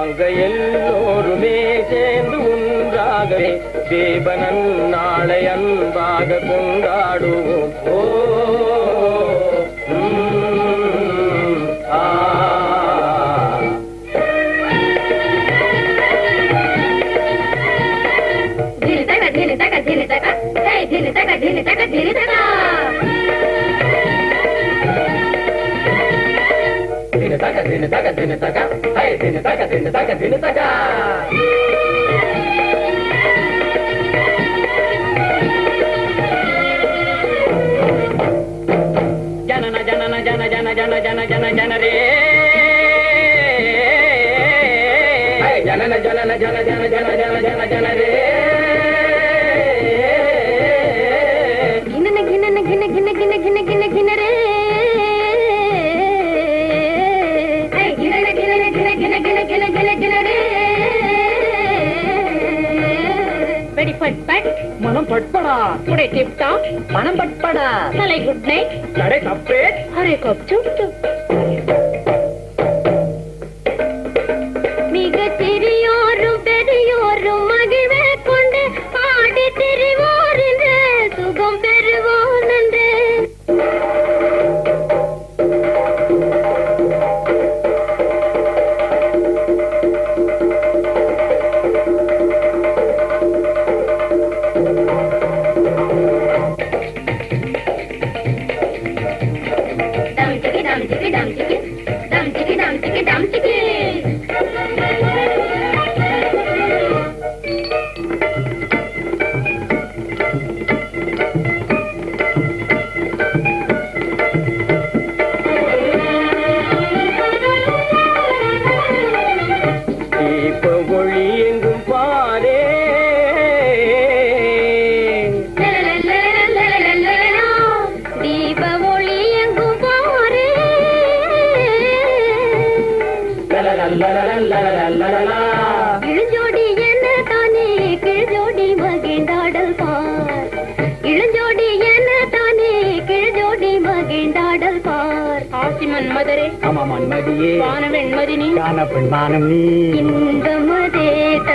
வாங்க எல்லோருமே சேர்ந்து ஒன்றாகவே தேவனன் நாளை அன்பாக கொண்டாடுவோம். ஓ దిన తగ దిన తగ దిన తగ హై దిన తగ దిన తగ దిన తగ జనన జనన జన జన జన జన జన జన రే హై జనన జనన జన జన జన జన జన జన రే నైట్. మనం పట్పడా. టుడే టిప్ టాప్ మనం పట్పడా. సలై గుడ్ నైట్. సరే తప్పే అరే కప్ చెప్తూ. Dumpty இளஞ்சோடி என்ன தானே? கிழஜோடி மகிழ்ந்தாடல் பார். இளஞ்சோடி என்ன தானே? கிழஜோடி மகிழ்ந்தாடல் பார். ஆசி மன்மதரே ஆமா மன்மதியே. வான வெண்மதினி ஞான பெண்மானம் நீ. இன்பமதே தரும்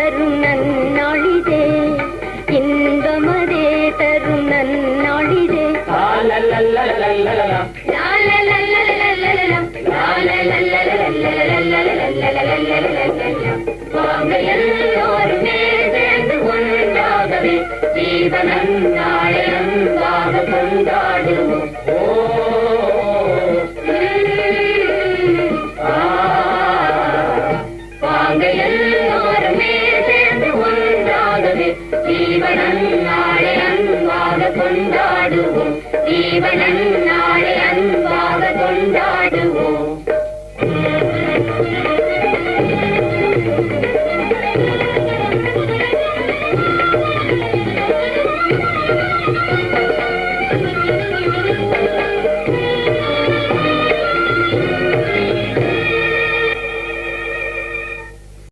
வாங்க எல்லோரும் சேர்ந்து ஒன்றாகவே ஜீவனன் நாளை அன்பாக கொண்டாடுவோம் வாங்க எல்லோருமே சேர்ந்து ஒன்றாகவே ஜீவனன் நாளை அன்பாக கொண்டாடுவோம் ஜீவனன் நாளை அன்பாக கொண்டாடுவோம்